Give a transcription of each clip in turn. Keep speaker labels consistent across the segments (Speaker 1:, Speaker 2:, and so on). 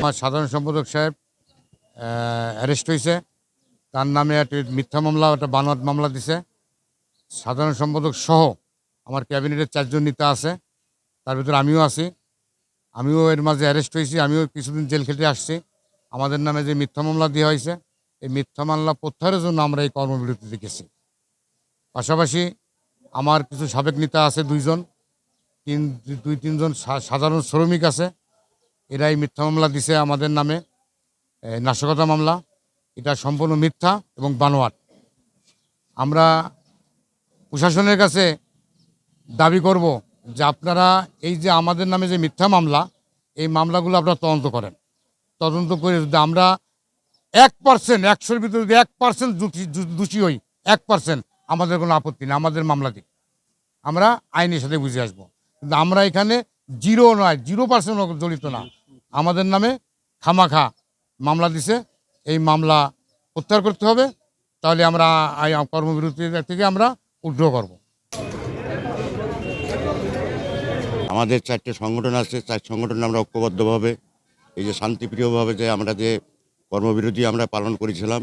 Speaker 1: আমার সাধারণ সম্পাদক সাহেব অ্যারেস্ট হয়েছে তার নামে একটা মিথ্যা মামলা, একটা বানোয়াট মামলা দিছে। সাধারণ সম্পাদক সহ আমার ক্যাবিনেটের চারজন নেতা আছে। তার ভিতরে আমিও আছি। আমিও এর মাঝে অ্যারেস্ট হয়েছি আমিও কিছুদিন জেল খেটে আসছি। আমাদের নামে যে মিথ্যা মামলা দেওয়া হয়েছে এই মিথ্যা মামলা প্রত্যাহারের জন্য আমরা এই কর্মবিরতি দেখেছি। পাশাপাশি আমার কিছু সাবেক নেতা আছে, দুইজন। তিন, দুই, তিনজন সাধারণ শ্রমিক আছে। এরা এই মিথ্যা মামলা দিছে আমাদের নামে। নাশকতা মামলা। এটা সম্পূর্ণ মিথ্যা এবং বানোয়াট। আমরা প্রশাসনের কাছে দাবি করব যে আপনারা এই যে আমাদের নামে যে মিথ্যা মামলা, এই মামলাগুলো আপনারা তদন্ত করেন। তদন্ত করে যদি আমরা এক পার্সেন্ট একশোর ভিতরে যদি এক পার্সেন্ট দোষী হই, এক পার্সেন্ট আমাদের কোনো আপত্তি নেই, আমাদের মামলা দিক আমরা আইনের সাথে বুঝে আসব। কিন্তু আমরা এখানে জিরো নয় জিরো পার্সেন্ট জড়িত না। আমাদের নামে খামাখা মামলা দিছে এই মামলা প্রত্যাহার করতে হবে তাহলে আমরা কর্মবিরতি থেকে আমরা উদ্র করব
Speaker 2: আমাদের চারটে সংগঠন আছে চার সংগঠন আমরা ঐক্যবদ্ধভাবে এই যে শান্তিপ্রিয়ভাবে যে আমরা যে কর্মবিরতি আমরা পালন করেছিলাম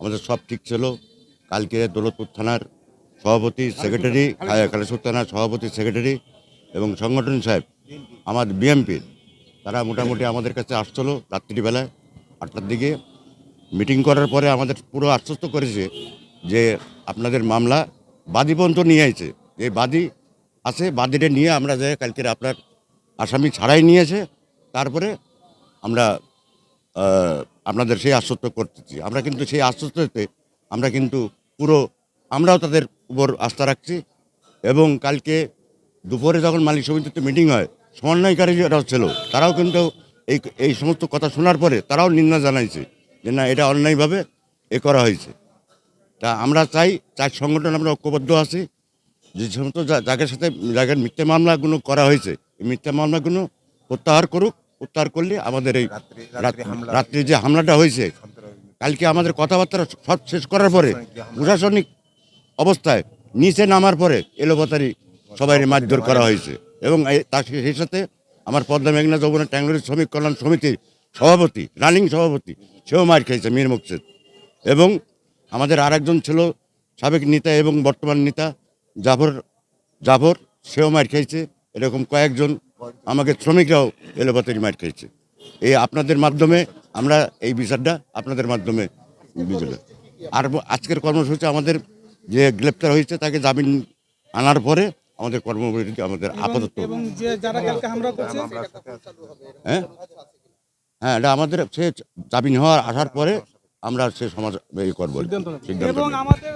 Speaker 2: আমাদের সব ঠিক ছিল কালকে দৌলতপুর থানার সভাপতি সেক্রেটারি কালেশ্বর থানার সভাপতি সেক্রেটারি এবং সংগঠন সাহেব আমার বিএমপির তারা মোটামুটি আমাদের কাছে আসছিল রাত্রিবেলায় আটটার দিকে। মিটিং করার পরে আমাদের পুরো আশ্বস্ত করেছে যে আপনাদের মামলা বাদী পর্যন্ত নিয়ে আইছে। যে বাদী আছে, বাদীটা নিয়ে আমরা যে কালকে আপনার আসামি ছাড়াই নিয়েছে, তারপরে আমরা আপনাদের সেই আশ্বস্ত করতেছি। আমরা কিন্তু সেই আশ্বস্ততে আমরা কিন্তু পুরো, আমরাও তাদের উপর আস্থা রাখছি এবং কালকে দুপুরে যখন মালিক সমিতিতে মিটিং হয় সমন্বয়কারী যারা ছিল তারাও কিন্তু এই এই সমস্ত কথা শোনার পরে তারাও নিন্দা জানাইছে যে না এটা অন্যায়ভাবে এ করা হয়েছে। তা আমরা চাই চার সংগঠন আমরা ঐক্যবদ্ধ আছি। যে সমস্ত যা- যাদের সাথে যাদের মিথ্যা মামলাগুলো করা হয়েছে এই মিথ্যা মামলাগুলো প্রত্যাহার করুক প্রত্যাহার করলে আমাদের এই রাত- রাত্রে যে হামলাটা হয়েছে কালকে আমাদের কথাবার্তা সব শেষ করার পরে প্রশাসনিক অবস্থায় নিচে নামার পরে এলোপাতারি সবাই মারধর করা হয়েছে। এবং তার সেই সাথে আমার পদ্মা মেঘনা যৌবনের ট্যাংলোরি শ্রমিক কল্যাণ সমিতির সভাপতি, রানিং সভাপতি, সেও মার খেয়েছে, মীর মুকসেদ। এবং আমাদের আরেকজন ছিল সাবেক নেতা এবং বর্তমান নেতা জাফর জাফর, সেও মার খেয়েছে, এরকম কয়েকজন আমাকে শ্রমিকরাও এলোপাতারি মার খেয়েছে। এই আপনাদের মাধ্যমে আমরা এই বিচারটা আপনাদের মাধ্যমে বুঝলে আর আজকের কর্মসূচি আমাদের যে গ্রেপ্তার হয়েছে তাকে জামিন আনার পরে আমাদের কর্মবিরতি আমাদের আপাতত।
Speaker 3: এবং যে যারা কালকে হামলা করছে
Speaker 2: হ্যাঁ? হ্যাঁ এটা আমাদের সে দাবি নেওয়ার আসার পরে আমরা সে সমাজ ইয়ে করব। সিদ্ধান্ত
Speaker 3: এবং
Speaker 2: নেব।
Speaker 3: আমাদের